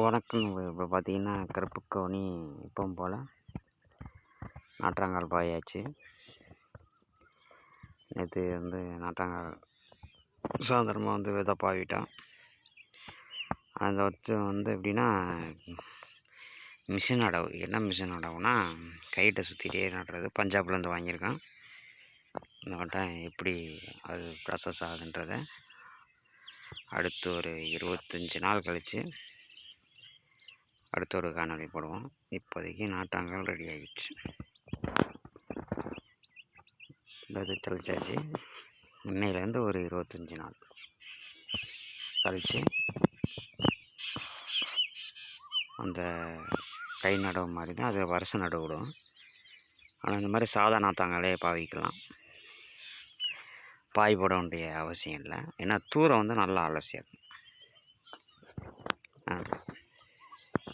வணக்கம். இப்போ பார்த்தீங்கன்னா கருப்பு கவுனி எப்பவும் போல். நாற்றாங்கால் பாயாச்சு. நேற்று வந்து நாற்றாங்கால் சாயந்தரமாக வந்து விதை பாவிட்டோம். அதை வச்சு வந்து எப்படின்னா மிஷின் அடவு என்ன மிஷின் அடவுனா கைட்டை சுற்றிட்டே நடுறது. பஞ்சாப்லேருந்து வாங்கியிருக்கோம். இந்த வட்டம் எப்படி அது ப்ராசஸ் ஆகுதுன்றதை அடுத்து ஒரு இருபத்தஞ்சி நாள் கழித்து அடுத்த ஒரு காணொலி போடுவோம். இப்போதைக்கு நாட்டாங்கல் ரெடி ஆகிடுச்சு அது தெளிச்சாச்சு. இன்னையிலேருந்து ஒரு இருபத்தஞ்சி நாள். கழித்து அந்த கை நடவு மாதிரி தான் அது வருஷம் நடுவிடும் ஆனால் இந்த மாதிரி சாதா நாத்தாங்களே பாவிக்கலாம். பாய் போட வேண்டிய அவசியம் இல்லை. ஏன்னா தூரம் வந்து நல்லா அலசியாது